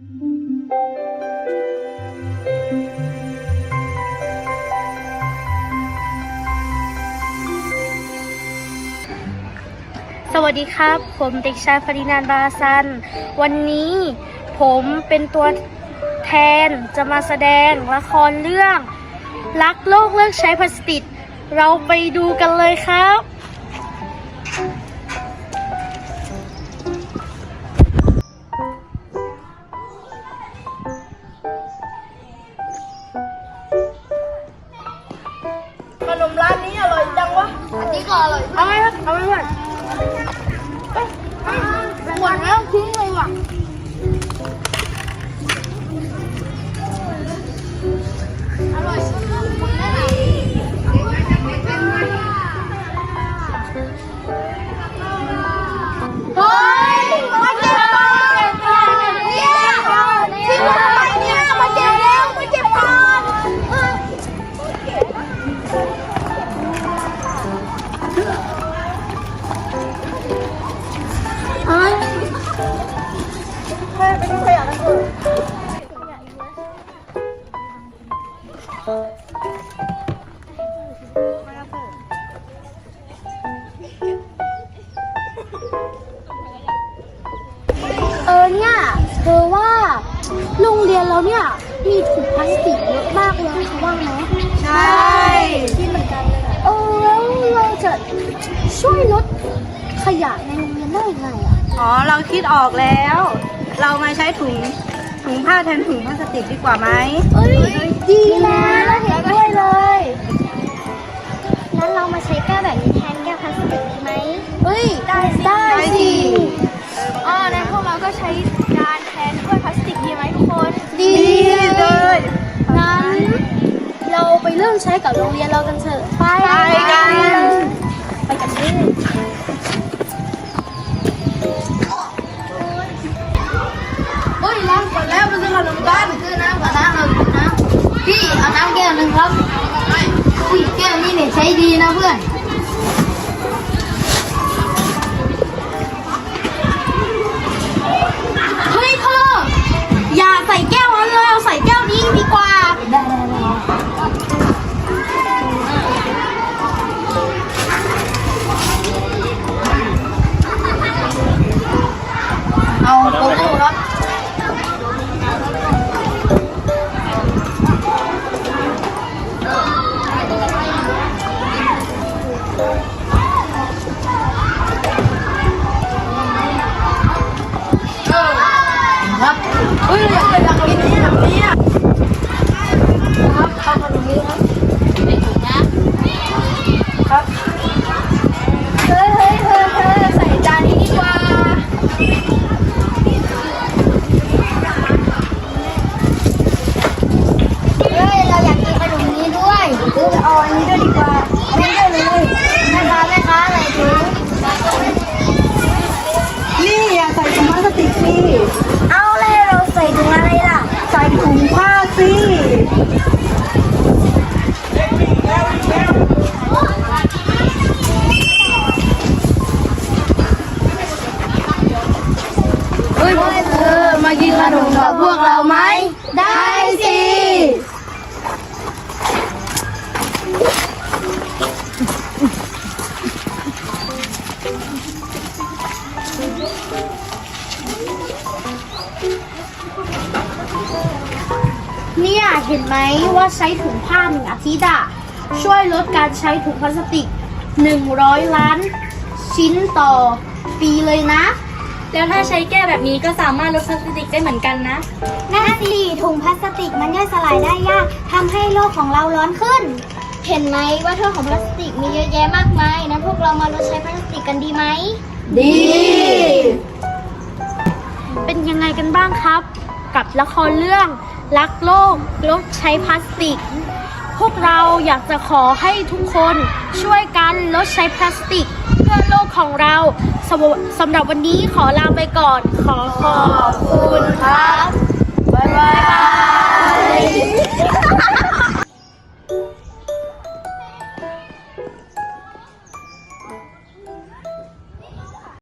สวัสดีครับ ผมเด็กชายฟรินานบาซัน วันนี้ผมเป็นตัวแทนจะมาแสดงละครเรื่อง รักโลกเลิกใช้พลาสติก เราไปดูกันเลยครับ ขนมร้านนี้อร่อยจังวะ อันนี้ก็อร่อยเอาไหมครับเอาไหมเพื่อนหมดแล้วทิ้งเลยว่ะอร่อยสุดๆ ไม่ไม่ต้องขยันนะคุณเออเนี่ยเธอว่า โรงเรียนเราเนี่ย มีถุงพลาสติกเยอะมากเลยเขาว่าไหมใช่ที่เหมือนกันเลยเออแล้วเราจะช่วยลดขยะในโรงเรียนได้ยังไงอะ อ๋อ เราคิดออกแล้ว เรามาใช้ถุงถุงผ้าแทนถุงพลาสติกดีกว่าไหมเอ้ยดีนะเราเห็นด้วยเลยงั้นเรามาใช้แก้วแบบนี้แทนแก้วพลาสติกดีไหมเฮ้ยได้ได้ได้สิอ๋อนั้นพวกเราก็ใช้จานแทนถ้วยพลาสติกดีไหมทุกคน ดีเลยงั้นเราไปเริ่มใช้กับโรงเรียนเรากันเถอะไปไปกัน ช้ดีนะเพื่อน ครับ เฮ้ยเธอมากินขนมกับพวกเราไหม ได้สิ เนี่ยเห็นไหมว่าใช้ถุงผ้าหนึ่งอาทิตย์อะช่วยลดการใช้ถุงพลาสติก 100 ล้าน ชิ้นต่อปีเลยนะ แล้วถ้าใช้แก้วแบบนี้ก็สามารถลดพลาสติกได้เหมือนกันนะ นั่นสิถุงพลาสติกมันย่อยสลายได้ยากทำให้โลกของเราร้อนขึ้น เห็นไหมว่าโทษของพลาสติกมีเยอะแยะมากมายนะพวกเรามาลดใช้พลาสติกกันดีไหม ดี เป็นยังไงกันบ้างครับ กับละครเรื่อง รักโลกลดใช้พลาสติก พวกเราอยากจะขอให้ทุกคนช่วยกันลดใช้พลาสติก เพื่อโลกของเราสำหรับสำหรับวันนี้ขอลาไปก่อน ขอขอบคุณครับ บ๊ายบาย